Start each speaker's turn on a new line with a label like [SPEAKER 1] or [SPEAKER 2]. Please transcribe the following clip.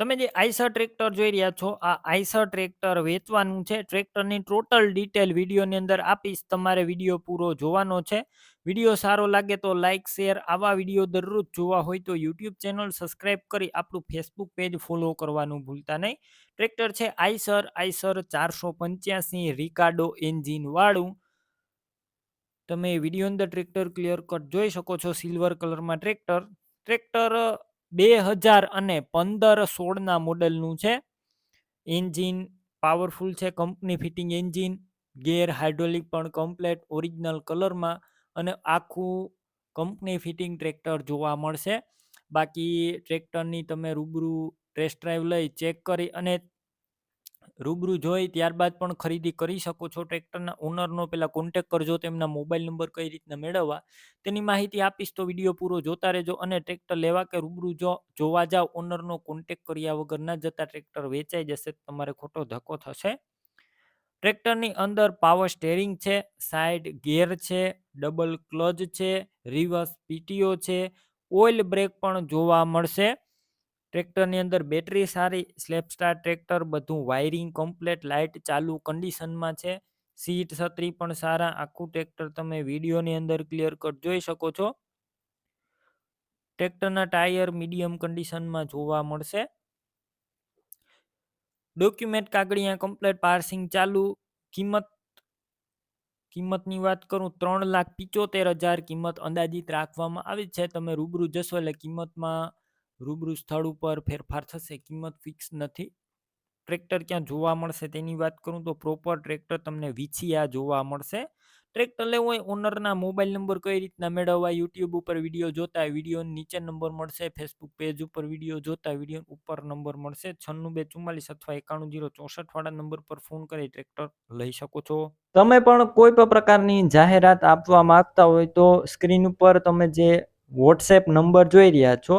[SPEAKER 1] તમે જે Eicher tractor જોઈ રહ્યા છો, આ આઈસર ટ્રેક્ટર વેચવાનું છે. ટ્રેક્ટરની ટોટલ ડિટેલ વિડીયોની અંદર આપીશ, તમારે વીડિયો પૂરો જોવાનો છે. વીડિયો સારો લાગે તો લાઇક શેર, આવા વીડિયો દરરોજ જોવા હોય તો યુટ્યુબ ચેનલ સબસ્ક્રાઈબ કરી આપણું ફેસબુક પેજ ફોલો કરવાનું ભૂલતા નહીં. ટ્રેક્ટર છે આઈસર આઈસર ચારસો પંચ્યાસી રિકાર્ડો એન્જિન વાળું. તમે વીડિયો અંદર ટ્રેક્ટર ક્લિયર કટ જોઈ શકો છો, સિલ્વર કલરમાં ટ્રેક્ટર. ટ્રેક્ટર બે હજાર અને પંદર સોળના મોડલનું છે. એન્જિન પાવરફુલ છે company fitting engine, gear hydraulic પણ કમ્પ્લેટ ઓરિજિનલ કલરમાં અને આખું કંપની ફિટિંગ ટ્રેક્ટર જોવા મળશે. બાકી ટ્રેક્ટરની તમે રૂબરૂ ટેસ્ટ ડ્રાઈવ લઈ ચેક કરી અને રૂબરૂ જોઈ ત્યારબાદ પણ ખરીદી કરી શકો છો. ટ્રેક્ટરના ઓનરનો પહેલાં કોન્ટેક કરજો, તેમના મોબાઈલ નંબર કઈ રીતના મેળવવા, તેની માહિતી આપીશ તો વીડિયો પૂરો જોતા રહેજો અને ટ્રેક્ટર લેવા કે રૂબરૂ જો, જોવા જાવ, ઓનરનો કોન્ટેક કર્યા વગર ના જતા ટ્રેક્ટર વેચાઈ જશે, તમારે ખોટો ધક્કો થશે. ટ્રેક્ટરની અંદર પાવર સ્ટેરિંગ છે સાઈડ ગેર છે ડબલ ક્લચ છે રિવર્સ પીટીઓ છે ઓઇલ બ્રેક પણ જોવા મળશે. ટ્રેક્ટરની અંદર બેટરી સારી સ્લેપ સ્ટાર ટ્રેક્ટર બધું વાયરિંગ કમ્પ્લેટ લાઇટ ચાલુ કન્ડિશનમાં છે. સીટ છત્રી પણ સારા, આખું ટ્રેક્ટર તમે વિડીયોની અંદર ક્લિયર કટ જોઈ શકો છો. ટ્રેક્ટરના ટાયર મીડિયમ કન્ડિશનમાં જોવા મળશે. ડોક્યુમેન્ટ કાગળિયા કમ્પ્લેટ પાર્સિંગ ચાલુ, કિંમત, કિંમતની વાત કરું, ત્રણ લાખ પિચોતેર હજાર કિંમત અંદાજિત રાખવામાં આવી છે. તમે રૂબરૂ જશો એટલે કિંમતમાં રૂબરૂ સ્થળ ઉપર ફેરફાર થશે, કિંમત ફિક્સ નથી. ટ્રેક્ટર ક્યાં જોવા મળશે તેની વાત કરું તો પ્રોપર ટ્રેક્ટર તમને વિછિયા જોવા મળશે. ટ્રેક્ટર લેવું હોય ઓનરના મોબાઈલ નંબર કઈ રીતના મેળવવા યુટ્યુબ ઉપર વીડિયો જોતા વીડિયો નીચે નંબર મળશે ફેસબુક પેજ ઉપર વીડિયો જોતા વીડિયો ઉપર નંબર મળશે. છન્નું બે ચુમ્માલીસ અથવા એકાણું જીરો ચોસઠ વાળા નંબર પર ફોન કરી ટ્રેક્ટર લઈ શકો છો. તમે પણ કોઈ પણ પ્રકારની જાહેરાત આપવા માંગતા હોય તો સ્ક્રીન ઉપર તમે જે વોટ્સએપ નંબર જોઈ રહ્યા છો